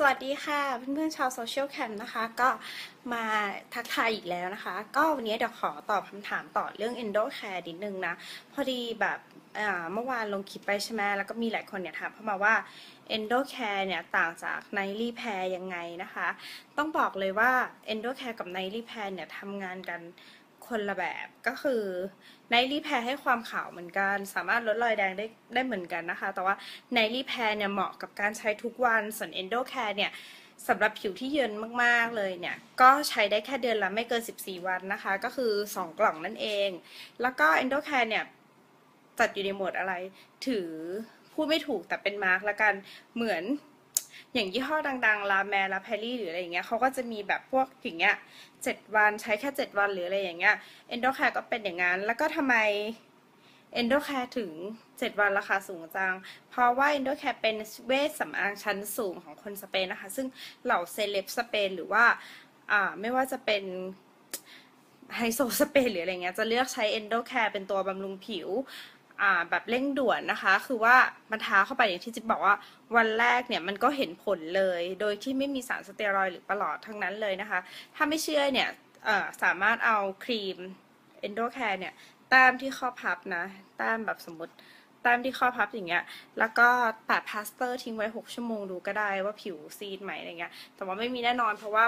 สวัสดีค่ะเพื่อนๆชาวโซเชียลแคมนะคะ ก็มาทักทายอีกแล้วนะคะ ก็วันนี้เดี๋ยวขอตอบคำถามต่อเรื่อง endo care นิดนึงนะ พอดีแบบเมื่อวานลงคลิปไปใช่ไหมแล้วก็มีหลายคนเนี่ยถามเข้ามาว่า endo care เนี่ยต่างจาก nightly pair ยังไงนะคะ ต้องบอกเลยว่า endo care กับ nightly pair เนี่ยทำงานกัน คนละแบบก็คือไนลี่แพรให้ความขาวเหมือนกัน สามารถลดรอยแดงได้ได้เหมือนกันนะคะ แต่ว่าไนลี่แพรเนี่ยเหมาะกับการใช้ทุกวันส่วนเอนโดแคร์เนี่ยสำหรับผิวที่เยินมากๆเลยเนี่ย ก็ใช้ได้แค่เดือนละไม่เกิน 14 วันนะคะ ก็คือ 2 กล่องนั่นเอง แล้วก็เอนโดแคร์เนี่ย จัดอยู่ในหมวดอะไร ถือพูดไม่ถูกแต่เป็นมาร์กละกันเหมือน อย่างยี่ห้อดังๆลาแมร์ลาแพรี่หรืออะไรอย่างเงี้ยเขาก็จะมีแบบพวกอย่างเงี้ยเจ็ดวันใช้แค่เจ็ดวันหรืออะไรอย่างเงี้ยเอนโดแคร์ก็เป็นอย่างนั้นแล้วก็ทำไมเอนโดแคร์ถึง 7 วันราคาสูงจัง เพราะว่าเอนโดแคร์เป็นเวชสำอางชั้นสูงของคนสเปนนะคะ ซึ่งเหล่าเซเลบสเปนหรือว่าอ่าไม่ว่าจะเป็นไฮโซสเปนหรืออะไรเงี้ยจะเลือกใช้เอนโดแคร์เป็นตัวบำรุงผิว แบบเร่งด่วนนะคะ คือว่ามันทาเข้าไปอย่างที่จิ๊บบอกว่าวันแรกเนี่ยมันก็เห็นผลเลย โดยที่ไม่มีสารสเตียรอยหรือประหลอดทั้งนั้นเลยนะคะ ถ้าไม่เชื่อเนี่ยสามารถเอาครีม Endo Care เนี่ยแต้มที่ข้อพับนะแต้มแบบสมมติแต้มที่ข้อพับอย่างเงี้ย แล้วก็แปะพลาสเตอร์ทิ้งไว้ 6 ชั่วโมงดูก็ได้ว่าผิวซีดไหมอะไรเงี้ย แต่ว่าไม่มีแน่นอนเพราะว่า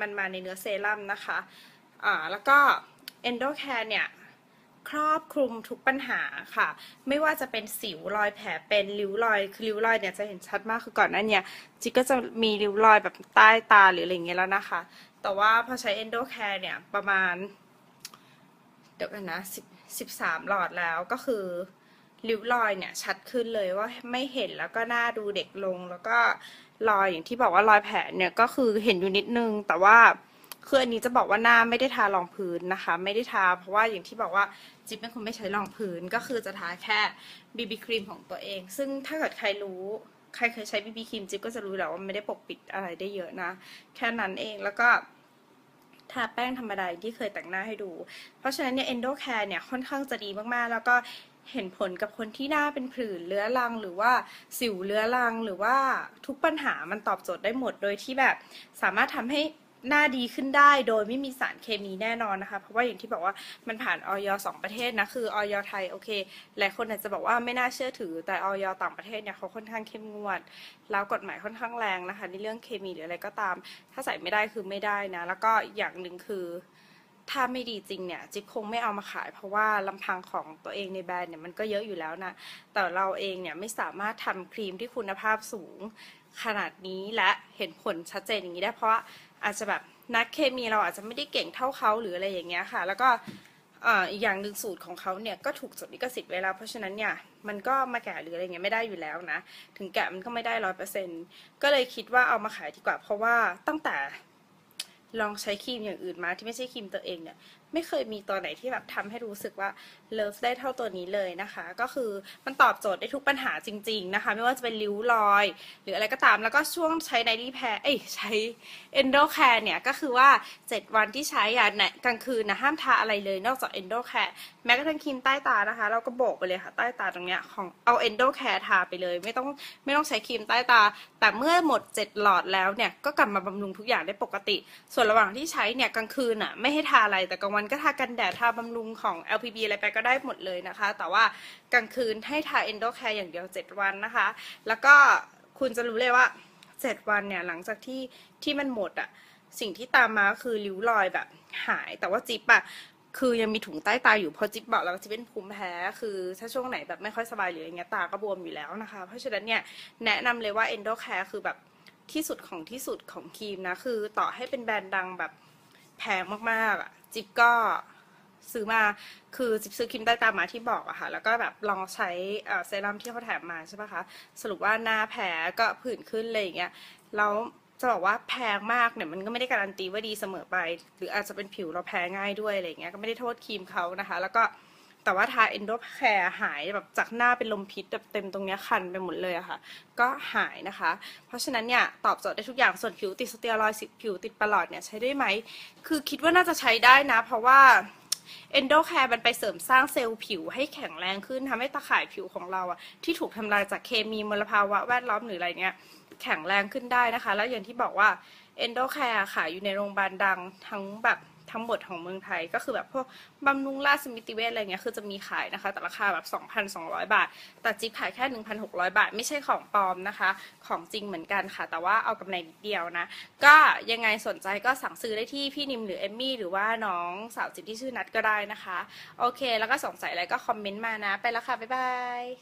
มันมาในเนื้อเซรั่มนะคะ อ่า แล้วก็ Endo Care เนี่ย ครอบคลุมทุกปัญหาค่ะ ไม่ว่าจะเป็นสิวรอยแผลเป็นริ้วรอยคือริ้วรอยเนี่ยจะเห็นชัดมากคือก่อนหน้านี้จิก็จะมีริ้วรอยแบบใต้ตาหรืออะไรเงี้ยแล้วนะคะ แต่ว่าพอใช้ endo care เนี่ยประมาณ เดี๋ยวกันนะสิบสิบสามหลอดแล้วก็คือริ้วรอยเนี่ยชัดขึ้นเลยว่าไม่เห็นแล้วก็หน้าดูเด็กลงแล้วก็รอยอย่างที่บอกว่ารอยแผลเนี่ยก็คือเห็นอยู่นิดนึงแต่ว่า คืออันนี้จะบอกว่าหน้าไม่ได้ทารองพื้นนะคะ ไม่ได้ทาเพราะว่าอย่างที่บอกว่าจิ๊บเป็นคนไม่ใช้รองพื้นก็คือจะทาแค่บีบีครีมของตัวเอง ซึ่งถ้าเกิดใครรู้ใครเคยใช้บีบีครีมจิ๊บก็จะรู้แล้วว่าไม่ได้ปกปิดอะไรได้เยอะนะ แค่นั้นเองแล้วก็ทาแป้งธรรมดาที่เคยแต่งหน้าให้ดู เพราะฉะนั้นเนี่ยเอนโดแคร์เนี่ยค่อนข้างจะดีมากๆ แล้วก็เห็นผลกับคนที่หน้าเป็นผื่นเรื้อรัง หรือว่าสิวเรื้อรังหรือว่าทุกปัญหามันตอบโจทย์ได้หมดโดยที่แบบสามารถทำให้ หน้าดีขึ้นได้โดยไม่มีสารเคมีแน่นอนนะคะ เพราะว่าอย่างที่บอกว่ามันผ่านออยสองประเทศนะ คือออยไทยโอเค หลายคนอาจจะบอกว่าไม่น่าเชื่อถือ แต่ออยต่างประเทศเนี่ยเขาค่อนข้างเข้มงวด แล้วกฎหมายค่อนข้างแรงนะคะ ในเรื่องเคมีหรืออะไรก็ตาม ถ้าใส่ไม่ได้คือไม่ได้นะ แล้วก็อย่างหนึ่งคือถ้าไม่ดีจริงเนี่ยจิ๊บคงไม่เอามาขาย เพราะว่าลำพังของตัวเองในแบรนด์เนี่ยมันก็เยอะอยู่แล้วนะ แต่เราเองเนี่ยไม่สามารถทำครีมที่คุณภาพสูงขนาดนี้และเห็นผลชัดเจนอย่างนี้ได้เพราะ อาจจะแบบนักเคมีเราอาจจะไม่ได้เก่งเท่าเขาหรืออะไรอย่างเงี้ยค่ะ แล้วก็อีกอย่างหนึ่งสูตรของเขาเนี่ยก็ถูกจดลิขสิทธิ์ไว้แล้ว เพราะฉะนั้นเนี่ยมันก็มาแกะหรืออะไรเงี้ยไม่ได้อยู่แล้วนะ ถึงแกะมันก็ไม่ได้ร้อยเปอร์เซ็นต์ก็เลยคิดว่าเอามาขายดีกว่า เพราะว่าตั้งแต่ลองใช้ครีมอย่างอื่นมาที่ไม่ใช่ครีมตัวเองเนี่ย ไม่เคยมีตัวไหนที่แบบทำให้รู้สึกว่าเลิฟได้เท่าตัวนี้เลยนะคะ ก็คือมันตอบโจทย์ได้ทุกปัญหาจริง ๆนะคะ ไม่ว่าจะเป็นริ้วรอย หรืออะไรก็ตามแล้วก็ช่วงใช้ไนดี้แพรเอ้ยใช้เอนโดแคร์เนี่ย ก็คือว่า 7 วันที่ใช้อะเนี่ยกลางคืนนะห้ามทาอะไรเลยนอกจากเอนโดแคร์แม้กระทั่งครีมใต้ตานะคะ เราก็โบกไปเลยค่ะใต้ตาตรงเนี้ยของเอาเอนโดแคร์ทาไปเลย ไม่ต้องไม่ต้องใช้ครีมใต้ตา แต่เมื่อหมด 7 หลอดแล้วเนี่ยก็กลับมาบำรุงทุกอย่างได้ปกติ ส่วนระหว่างที่ใช้เนี่ยกลางคืนอะไม่ให้ทาอะไรแต่กลางวันก็ทากันแดดทาบำรุงของ LPB อะไรไปก็ได้หมดเลยนะคะ แต่ว่ากลางคืนให้ทา Endo Care อย่างเดียว 7 วันนะคะ แล้วก็คุณจะรู้เลยว่า 7 วันเนี่ยหลังจากที่ที่มันหมดอะสิ่งที่ตามมาคือริ้วรอยแบบหาย แต่ว่าจิ๊บอะคือยังมีถุงใต้ตาอยู่พอจิ๊บบอกแล้วจิ๊บเป็นภูมิแพ้ คือถ้าช่วงไหนแบบไม่ค่อยสบายหรืออะไรเงี้ยตาก็บวมอยู่แล้วนะคะ เพราะฉะนั้นเนี่ยแนะนำเลยว่า Endo Care คือแบบที่สุดของที่สุดของครีมนะ คือต่อให้เป็นแบรนด์ดังแบบ แพงมากๆอะจิ๊บก็ซื้อมาคือจิบซื้อครีมใต้ตามาที่บอกอะค่ะ แล้วก็แบบลองใช้เซรั่มที่เขาแถมมาใช่ปะคะสรุปว่าหน้าแผลก็ผื่นขึ้นอะไรอย่างเงี้ยแล้วจะบอกว่าแพงมากเนี่ยมันก็ไม่ได้การันตีว่าดีเสมอไป หรืออาจจะเป็นผิวเราแพ้ง่ายด้วยอะไรเงี้ยก็ไม่ได้โทษครีมเขานะคะ แล้วก็ แต่ว่าทาเอนโดแคร์หายแบบจากหน้าเป็นลมพิษแบบเต็มตรงเนี้ยคันไปหมดเลยอะค่ะ ก็หายนะคะ เพราะฉะนั้นเนี่ยตอบโจทย์ได้ทุกอย่างส่วนผิวติดสเตียรอยด์ผิวติดประหลอดเนี่ยใช้ได้ไหม คือคิดว่าน่าจะใช้ได้นะ เพราะว่า Endo Care มันไปเสริมสร้างเซลล์ผิวให้แข็งแรงขึ้นทำให้ตาข่ายผิวของเราอะที่ถูกทำลายจากเคมีมลภาวะแวดล้อมหรืออะไรเงี้ยแข็งแรงขึ้นได้นะคะ แล้วอย่างที่บอกว่า Endo Care ขายอยู่ในโรงพยาบาลดังทั้งแบบ ทั้งหมดของเมืองไทย ก็คือแบบพวกบำรุงราชสมิติเวชอะไรเงี้ยคือจะมีขายนะคะ แต่ราคาแบบ 2,200 บาท แต่จิ๊บขายแค่ 1,600 บาท ไม่ใช่ของปลอมนะคะ ของจริงเหมือนกันค่ะ แต่ว่าเอากำไรนิดเดียวนะ ก็ยังไงสนใจก็สั่งซื้อได้ที่พี่นิมหรือเอมมี่หรือว่าน้องสาวจิ๊บที่ชื่อนัดก็ได้นะคะ โอเค แล้วก็สงสัยอะไรก็คอมเมนต์มานะ ไปแล้วค่ะบ๊ายบาย